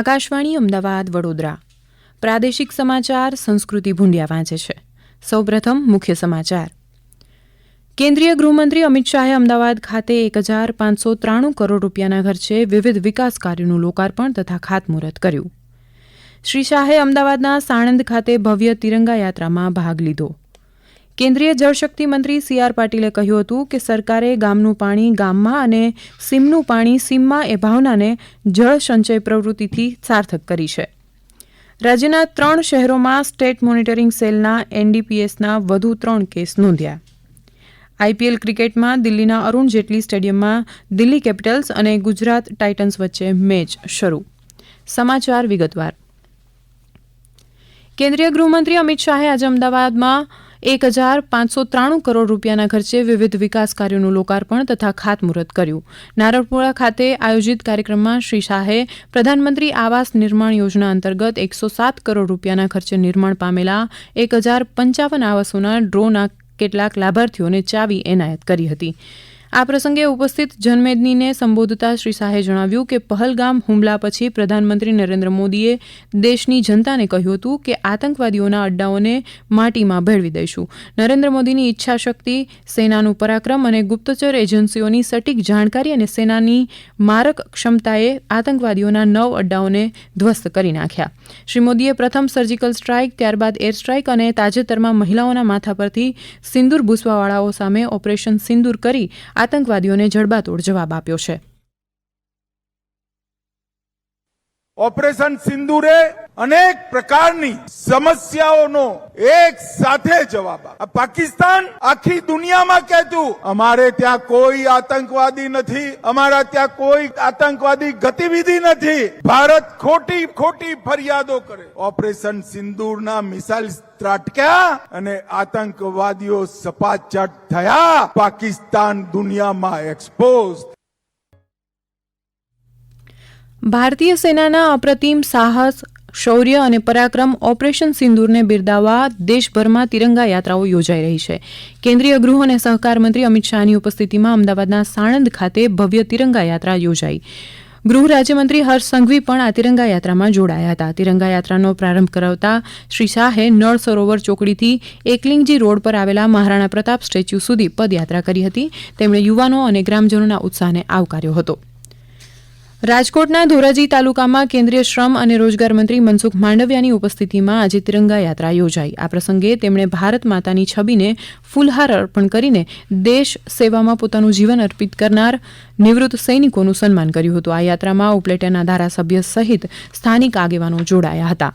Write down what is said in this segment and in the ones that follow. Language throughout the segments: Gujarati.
આકાશવાણી, અમદાવાદ, વડોદરા. પ્રાદેશિક સમાચાર, સંસ્કૃતિ ભૂંડિયા વાંચે છે. સૌપ્રથમ મુખ્ય સમાચાર. કેન્દ્રીય ગૃહમંત્રી અમિત શાહે અમદાવાદ ખાતે એક હજાર પાંચસો ત્રાણું કરોડ રૂપિયાના ખર્ચે વિવિધ વિકાસ કાર્યોનું લોકાર્પણ તથા ખાતમુહૂર્ત કર્યું. શ્રી શાહે અમદાવાદના સાણંદ ખાતે ભવ્ય તિરંગા યાત્રામાં ભાગ લીધો. કેન્દ્રીય જળશક્તિ મંત્રી સી આર પાટીલે કહ્યું હતું કે સરકારે ગામનું પાણી ગામમાં અને સીમનું પાણી સીમમાં એ ભાવનાને જળ સંચય પ્રવૃત્તિથી સાર્થક કરી છે. રાજ્યના ત્રણ શહેરોમાં સ્ટેટ મોનિટરિંગ સેલના એનડીપીએસના વધુ ત્રણ કેસ નોંધ્યા. આઈપીએલ ક્રિકેટમાં દિલ્હીના અરુણ જેટલી સ્ટેડિયમમાં દિલ્હી કેપિટલ્સ અને ગુજરાત ટાઇટન્સ વચ્ચે મેચ શરૂ. સમાચાર વિગતવાર. કેન્દ્રીય ગૃહમંત્રી અમિત શાહે આજે અમદાવાદમાં એક હજાર પાંચસો ત્રાણું કરોડ રૂપિયાના ખર્ચે વિવિધ વિકાસ કાર્યોનું લોકાર્પણ તથા ખાતમુહૂર્ત કર્યું. નારણપુરા ખાતે આયોજિત કાર્યક્રમમાં શ્રી શાહે પ્રધાનમંત્રી આવાસ નિર્માણ યોજના અંતર્ગત એકસો સાત કરોડ રૂપિયાના ખર્ચે નિર્માણ પામેલા એક હજાર પંચાવન આવાસોના ડ્રોના કેટલાક લાભાર્થીઓને ચાવી એનાયત કરી હતી. આ પ્રસંગે ઉપસ્થિત જનમેદનીને સંબોધતા શ્રી શાહે જણાવ્યું કે પહલગામ હુમલા પછી પ્રધાનમંત્રી નરેન્દ્ર મોદીએ દેશની જનતાને કહ્યું હતું કે આતંકવાદીઓના અડ્ડાઓને માટીમાં ભેળવી દઈશું. નરેન્દ્ર મોદીની ઈચ્છાશક્તિ, સેનાનું પરાક્રમ અને ગુપ્તચર એજન્સીઓની સટીક જાણકારી અને સેનાની મારક ક્ષમતાએ આતંકવાદીઓના નવ અડ્ડાઓને ધ્વસ્ત કરી નાખ્યા. શ્રી મોદીએ પ્રથમ સર્જિકલ સ્ટ્રાઇક, ત્યારબાદ એર સ્ટ્રાઇક અને તાજેતરમાં મહિલાઓના માથા પરથી સિંદૂર ભૂસવાવાળાઓ સામે ઓપરેશન સિંદૂર કરી આતંકવાદીઓને જડબાતોડ જવાબ આપ્યો છે. ઓપરેશન સિંદુરે અનેક પ્રકારની સમસ્યાઓનો એક સાથે જવાબ. આ પાકિસ્તાન આખી દુનિયામાં કહેતું, અમારે ત્યાં કોઈ આતંકવાદી નથી, અમારા ત્યાં કોઈ આતંકવાદી ગતિવિધિ નથી. ભારત ખોટી ખોટી ફરિયાદો કરે. ઓપરેશન સિંદૂરના મિસાઇલ ત્રાટક્યા અને આતંકવાદીઓ સપાચટ થયા. પાકિસ્તાન દુનિયામાં એક્સપોઝ ભારતીય સેનાના અપ્રતિમ સાહસ શૌર્ય અને પરાક્રમ ઓપરેશન સિંદૂરને બિરદાવવા દેશભરમાં તિરંગા યાત્રાઓ યોજાઈ રહી છે. કેન્દ્રીય ગૃહ અને સહકાર મંત્રી અમિત શાહની ઉપસ્થિતિમાં અમદાવાદના સાણંદ ખાતે ભવ્ય તિરંગા યાત્રા યોજાઈ. ગૃહ રાજ્યમંત્રી હર્ષ સંઘવી પણ આ તિરંગા યાત્રામાં જોડાયા હતા. તિરંગા યાત્રાનો પ્રારંભ કરાવતા શ્રી શાહે નળ સરોવર ચોકડીથી એકલિંગજી રોડ પર આવેલા મહારાણા પ્રતાપ સ્ટેચ્યુ સુધી પદયાત્રા કરી હતી. તેમણે યુવાનો અને ગ્રામજનોના ઉત્સાહને આવકાર્યો હતો. રાજકોટના ધોરાજી તાલુકામાં કેન્દ્રીય શ્રમ અને રોજગાર મંત્રી મનસુખ માંડવિયાની ઉપસ્થિતિમાં આજે તિરંગા યાત્રા યોજાઈ. આ પ્રસંગે તેમણે ભારત માતાની છબીને ફૂલહાર અર્પણ કરીને દેશ સેવામાં પોતાનું જીવન અર્પિત કરનાર નિવૃત્ત સૈનિકોનું સન્માન કર્યું હતું. આ યાત્રામાં ઉપલેટાના ધારાસભ્ય સહિત સ્થાનિક આગેવાનો જોડાયા હતા.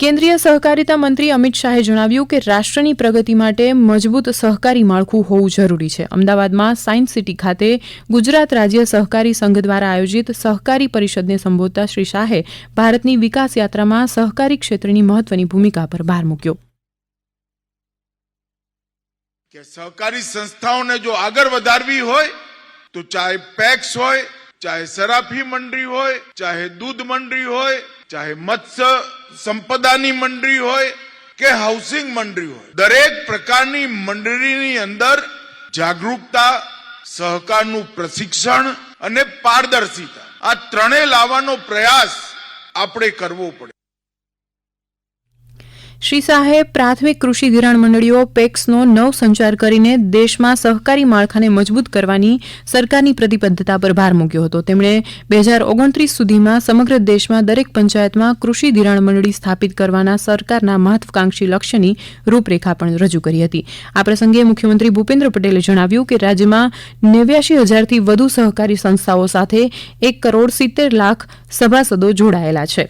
કેન્દ્રીય સહકારિતા મંત્રી અમિત શાહે જણાવ્યું કે રાષ્ટ્રની પ્રગતિ માટે મજબૂત સહકારી માળખું હોવું જરૂરી છે. અમદાવાદમાં સાયન્સ સિટી ખાતે ગુજરાત રાજ્ય સહકારી સંઘ દ્વારા આયોજિત સહકારી પરિષદને સંબોધતા શ્રી શાહે ભારતની વિકાસ યાત્રામાં સહકારી ક્ષેત્રની મહત્વની ભૂમિકા પર ભાર મૂક્યો. કે સહકારી સંસ્થાઓને જો આગળ વધારવી હોય, તો ચાહે પેક્સ હોય, ચાહે સરાફી મંડળી હોય, ચાહે દૂધ મંડળી હોય ચાહે મત્સ્ય સંપદાની મંડળી હોય કે હાઉસિંગ મંડળી હોય, દરેક પ્રકારની મંડળીની અંદર જાગૃતતા સહકારનું પ્રશિક્ષણ અને પારદર્શિતા, આ ત્રણે લાવવાનો પ્રયાસ આપણે કરવો પડે. શ્રી શાહે પ્રાથમિક કૃષિ ધિરાણ મંડળીઓ પેક્સનો નવ સંચાર કરીને દેશમાં સહકારી માળખાને મજબૂત કરવાની સરકારની પ્રતિબદ્ધતા પર ભાર મૂક્યો હતો. તેમણે બે હજાર ઓગણત્રીસ સુધીમાં સમગ્ર દેશમાં દરેક પંચાયતમાં કૃષિ ધિરાણ મંડળી સ્થાપિત કરવાના સરકારના મહત્વાકાંક્ષી લક્ષ્યની રૂપરેખા પણ રજૂ કરી હતી. આ પ્રસંગે મુખ્યમંત્રી ભૂપેન્દ્ર પટેલે જણાવ્યું કે રાજ્યમાં નેવ્યાશી હજારથી વધુ સહકારી સંસ્થાઓ સાથે એક કરોડ સિત્તેર લાખ સભાસદો જોડાયેલા છે.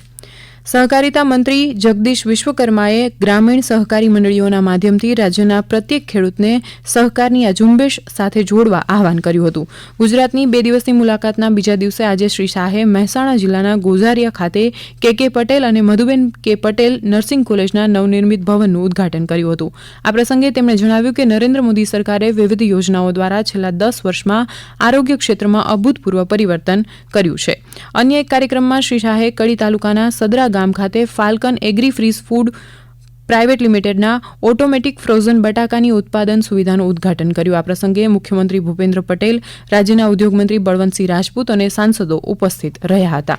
સહકારિતા મંત્રી જગદીશ વિશ્વકર્માએ ગ્રામીણ સહકારી મંડળીઓના માધ્યમથી રાજ્યના પ્રત્યેક ખેડૂતને સહકારની આ ઝુંબેશ સાથે જોડવા આહવાન કર્યું હતું. ગુજરાતની બે દિવસની મુલાકાતના બીજા દિવસે આજે શ્રી શાહે મહેસાણા જિલ્લાના ગોઝારિયા ખાતે કે કે પટેલ અને મધુબેન કે પટેલ નર્સિંગ કોલેજના નવનિર્મિત ભવનનું ઉદ્ઘાટન કર્યું હતું. આ પ્રસંગે તેમણે જણાવ્યું કે નરેન્દ્ર મોદી સરકારે વિવિધ યોજનાઓ દ્વારા છેલ્લા દસ વર્ષમાં આરોગ્ય ક્ષેત્રમાં અભૂતપૂર્વ પરિવર્તન કર્યું છે. અન્ય એક કાર્યક્રમમાં શ્રી શાહે કડી તાલુકાના સદરા ગામ ખાતે Falcon Agri Freeze Food Private લિમિટેડના ઓટોમેટિક ફ્રોઝન બટાકાની ઉત્પાદન સુવિધાનું ઉદઘાટન કર્યું. આ પ્રસંગે મુખ્યમંત્રી ભૂપેન્દ્ર પટેલ, રાજ્યના ઉદ્યોગમંત્રી બળવંતસિંહ રાજપૂત અને સાંસદો ઉપસ્થિત રહ્યા હતા.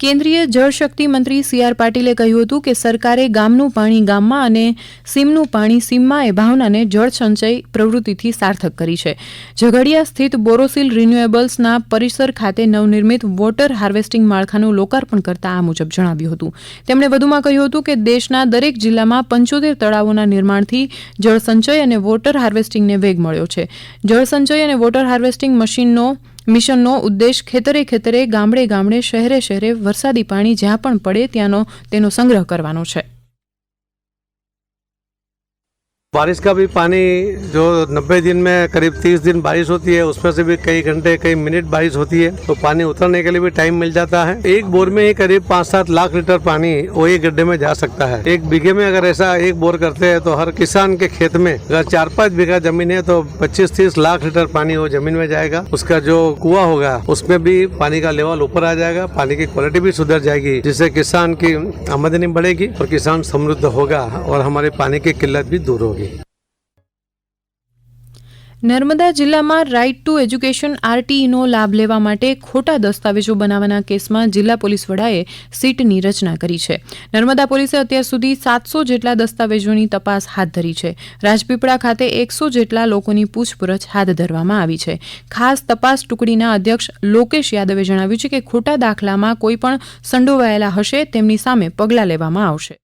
કેન્દ્રીય જળશક્તિ મંત્રી સી આર પાટીલે કહ્યું હતું કે સરકારે ગામનું પાણી ગામમાં અને સીમનું પાણી સીમમાં એ ભાવનાને જળ સંચય પ્રવૃત્તિથી સાર્થક કરી છે. ઝઘડિયા સ્થિત બોરોસિલ રિન્યુએબલ્સના પરિસર ખાતે નવનિર્મિત વોટર હાર્વેસ્ટિંગ માળખાનું લોકાર્પણ કરતા આ મુજબ જણાવ્યું હતું. તેમણે વધુમાં કહ્યું હતું કે દેશના દરેક જિલ્લામાં પંચોતેર તળાવોના નિર્માણથી જળસંચય અને વોટર હાર્વેસ્ટિંગને વેગ મળ્યો છે. જળસંચય અને વોટર હાર્વેસ્ટિંગ મશીનનો મિશનનો ઉદ્દેશ ખેતરે ખેતરે ગામડે ગામડે, શહેરે શહેરે વરસાદી પાણી જ્યાં પણ પડે ત્યાંનો તેનો સંગ્રહ કરવાનો છે. बारिश का भी पानी जो 90 दिन में करीब 30 दिन बारिश होती है, उसमें से भी कई घंटे, कई मिनट बारिश होती है तो पानी उतरने के लिए भी टाइम मिल जाता है। एक बोर में ही करीब पाँच सात लाख लीटर पानी वो एक गड्ढे में जा सकता है। एक बीघे में अगर ऐसा एक बोर करते हैं तो हर किसान के खेत में अगर चार पाँच बीघा ज़मीन है तो 25-30 लाख लीटर पानी वो ज़मीन में जाएगा। उसका जो कुआ होगा, उसमें भी पानी का लेवल ऊपर आ जाएगा, पानी की क्वालिटी भी सुधर जाएगी, जिससे किसान की आमदनी बढ़ेगी और किसान समृद्ध होगा और हमारे पानी की किल्लत भी दूर होगी। નર્મદા જિલ્લામાં રાઇટ ટુ એજ્યુકેશન આરટીઈનો લાભ લેવા માટે ખોટા દસ્તાવેજો બનાવવાના કેસમાં જિલ્લા પોલીસ વડાએ સીટની રચના કરી છે. નર્મદા પોલીસે અત્યાર સુધી સાતસો જેટલા દસ્તાવેજોની તપાસ હાથ ધરી છે. રાજપીપળા ખાતે એકસો જેટલા લોકોની પૂછપરછ હાથ ધરવામાં આવી છે. ખાસ તપાસ ટુકડીના અધ્યક્ષ લોકેશ યાદવે જણાવ્યું છે કે ખોટા દાખલામાં કોઈપણ સંડોવાયેલા હશે, તેમની સામે પગલાં લેવામાં આવશે.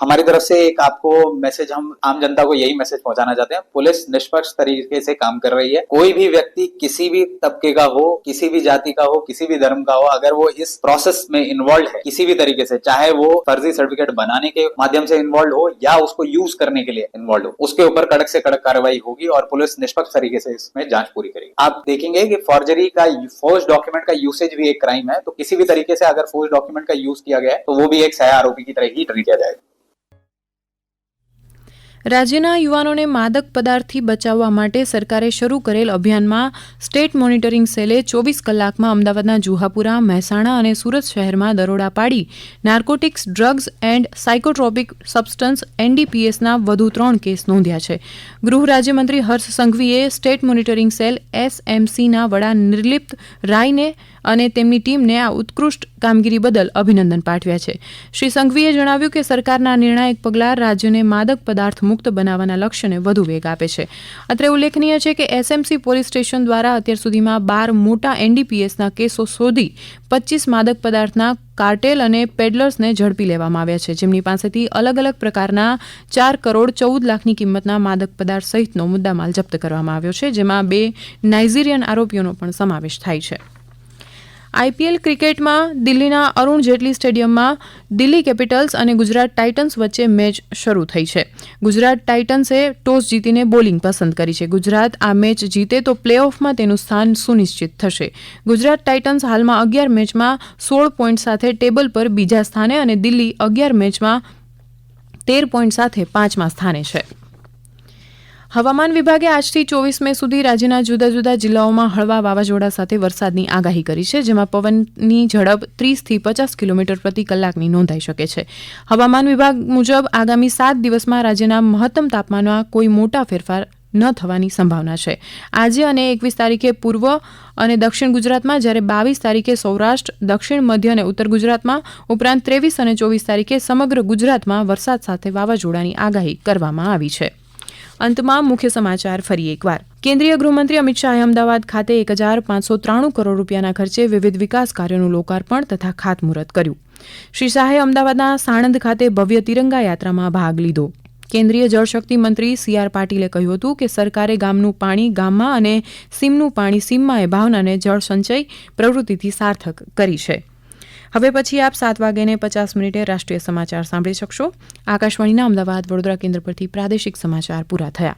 हमारी तरफ़ से एक आपको मैसेज, हम आम जनता को यही मैसेज पहुंचाना चाहते हैं। पुलिस निष्पक्ष तरीके से काम कर रही है। कोई भी व्यक्ति किसी भी तबके का हो, किसी भी जाति का हो, किसी भी धर्म का हो, अगर वो इस प्रोसेस में इन्वॉल्व है, किसी भी तरीके से, चाहे वो फर्जी सर्टिफिकेट बनाने के माध्यम से इन्वॉल्व हो या उसको यूज़ करने के लिए इन्वॉल्व हो, उसके ऊपर कड़क से कड़क कार्रवाई होगी और पुलिस निष्पक्ष तरीके से इसमें जाँच पूरी करेगी। आप देखेंगे कि फॉर्जरी का फोर्स डॉक्यूमेंट का यूसेज भी एक क्राइम है। तो किसी भी तरीके से अगर फोर्स डॉक्यूमेंट का यूज़ किया गया है तो वो भी एक सह आरोपी की तरह ही ट्रीट किया जाएगा। રાજ્યના યુવાનોને માદક પદાર્થથી બચાવવા માટે સરકારે શરૂ કરેલ અભિયાનમાં સ્ટેટ મોનિટરિંગ સેલે ચોવીસ કલાકમાં અમદાવાદના જુહાપુરા, મહેસાણા અને સુરત શહેરમાં દરોડા પાડી. Narcotics, drugs and psychotropic substance એનડીપીએસના વધુ ત્રણ કેસ નોંધ્યા છે. ગૃહ રાજ્યમંત્રી હર્ષ સંઘવીએ સ્ટેટ મોનિટરિંગ સેલ એસએમસીના વડા નિર્લિપ્ત રાયને અને તેમની ટીમને આ ઉત્કૃષ્ટ કામગીરી બદલ અભિનંદન પાઠવ્યા છે. શ્રી સંઘવીએ જણાવ્યું કે સરકારના નિર્ણાયક પગલાં રાજ્યને માદક પદાર્થ મુક્ત બનાવવાના લક્ષ્યને વધુ વેગ આપે છે. અત્રે ઉલ્લેખનીય છે કે એસએમસી પોલીસ સ્ટેશન દ્વારા અત્યાર સુધીમાં બાર મોટા એનડીપીએસના કેસો શોધી પચીસ માદક પદાર્થના કાર્ટેલ અને પેડલર્સને ઝડપી લેવામાં આવ્યા છે. જેમની પાસેથી અલગ અલગ પ્રકારના ચાર કરોડ ચૌદ લાખની કિંમતના માદક પદાર્થ સહિતનો મુદ્દામાલ જપ્ત કરવામાં આવ્યો છે, જેમાં બે નાઇજીરિયન આરોપીઓનો પણ સમાવેશ થાય છે. આઈપીએલ ક્રિકેટમાં દિલ્હીના અરુણ જેટલી સ્ટેડિયમમાં દિલ્હી કેપિટલ્સ અને ગુજરાત ટાઇટન્સ વચ્ચે મેચ શરૂ થઈ છે. ગુજરાત ટાઇટન્સે ટોસ જીતીને બોલિંગ પસંદ કરી છે. ગુજરાત આ મેચ જીતે તો પ્લે ઓફમાં તેનું સ્થાન સુનિશ્ચિત થશે. ગુજરાત ટાઇટન્સ હાલમાં અગિયાર મેચમાં સોળ પોઈન્ટ સાથે ટેબલ પર બીજા સ્થાને અને દિલ્હી અગિયાર મેચમાં તેર પોઈન્ટ સાથે પાંચમા સ્થાને છે. હવામાન વિભાગે આજથી ચોવીસ મે સુધી રાજ્યના જુદા જુદા જિલ્લાઓમાં હળવા વાવાઝોડા સાથે વરસાદની આગાહી કરી છે, જેમાં પવનની ઝડપ ત્રીસથી પચાસ કિલોમીટર પ્રતિ કલાકની નોંધાઈ શકે છે. હવામાન વિભાગ મુજબ આગામી સાત દિવસમાં રાજ્યના મહત્તમ તાપમાનમાં કોઈ મોટા ફેરફાર ન થવાની સંભાવના છે. આજે અને એકવીસ તારીખે પૂર્વ અને દક્ષિણ ગુજરાતમાં જ્યારે બાવીસ તારીખે સૌરાષ્ટ્ર, દક્ષિણ, મધ્ય અને ઉત્તર ગુજરાતમાં, ઉપરાંત ત્રેવીસ અને ચોવીસ તારીખે સમગ્ર ગુજરાતમાં વરસાદ સાથે વાવાઝોડાની આગાહી કરવામાં આવી છે. અંતમાં મુખ્ય સમાચાર ફરી એકવાર. કેન્દ્રીય ગૃહમંત્રી અમિત શાહે અમદાવાદ ખાતે એક હજાર પાંચસો ત્રાણું કરોડ રૂપિયાના ખર્ચે વિવિધ વિકાસ કાર્યોનું લોકાર્પણ તથા ખાતમુહૂર્ત કર્યું. શ્રી શાહે અમદાવાદના સાણંદ ખાતે ભવ્ય તિરંગા યાત્રામાં ભાગ લીધો. કેન્દ્રીય જળશક્તિ મંત્રી સી આર પાટીલે કહ્યું હતું કે સરકારે ગામનું પાણી ગામમાં અને સીમનું પાણી સીમમાં એ ભાવનાને જળ સંચય પ્રવૃત્તિથી સાર્થક કરી છે. હવે પછી આપ સાત વાગ્યાને પચાસ મિનિટે રાષ્ટ્રીય સમાચાર સાંભળી શકશો. આકાશવાણીના અમદાવાદ વડોદરા કેન્દ્ર પરથી પ્રાદેશિક સમાચાર પૂરા થયા.